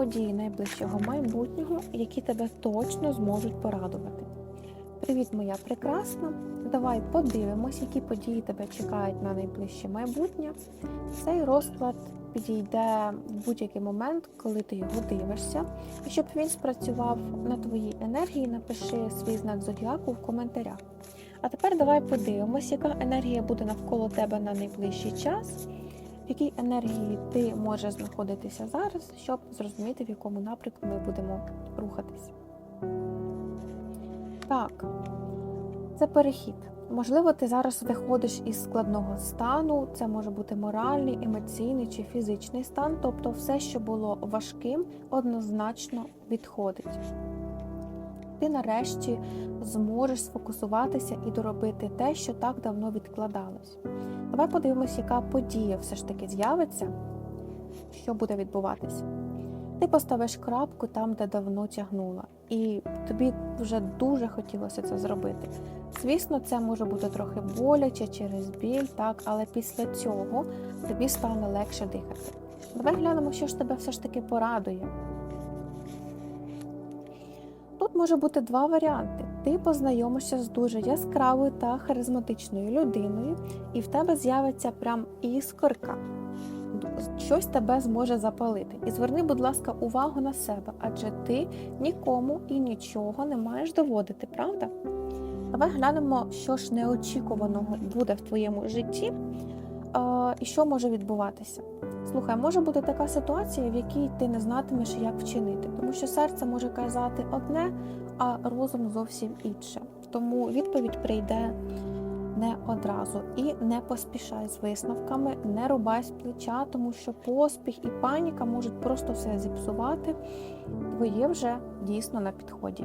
події найближчого майбутнього, які тебе точно зможуть порадувати. Привіт, моя прекрасна! Давай подивимось, які події тебе чекають на найближче майбутнє. Цей розклад підійде в будь-який момент, коли ти його дивишся. І щоб він спрацював на твоїй енергії, напиши свій знак зодіаку в коментарях. А тепер давай подивимось, яка енергія буде навколо тебе на найближчий час, якій енергії ти можеш знаходитися зараз, щоб зрозуміти, в якому напрямку ми будемо рухатись. Так, це перехід. Можливо, ти зараз виходиш із складного стану, це може бути моральний, емоційний чи фізичний стан, тобто все, що було важким, однозначно відходить. Ти нарешті зможеш сфокусуватися і доробити те, що так давно відкладалось. Давай подивимось, яка подія все ж таки з'явиться, що буде відбуватися. Ти поставиш крапку там, де давно тягнула, і тобі вже дуже хотілося це зробити. Звісно, це може бути трохи боляче через біль, так, але після цього тобі стане легше дихати. Давай глянемо, що ж тебе все ж таки порадує. Тут може бути два варіанти. Ти познайомишся з дуже яскравою та харизматичною людиною, і в тебе з'явиться прям іскорка. Щось тебе зможе запалити. І зверни, будь ласка, увагу на себе, адже ти нікому і нічого не маєш доводити, правда? Давай глянемо, що ж неочікуваного буде в твоєму житті і що може відбуватися. Слухай, може бути така ситуація, в якій ти не знатимеш, як вчинити, тому що серце може казати одне, а розум зовсім інше. Тому відповідь прийде не одразу і не поспішай з висновками, не рубай з плеча, тому що поспіх і паніка можуть просто все зіпсувати. Твоє вже дійсно на підході.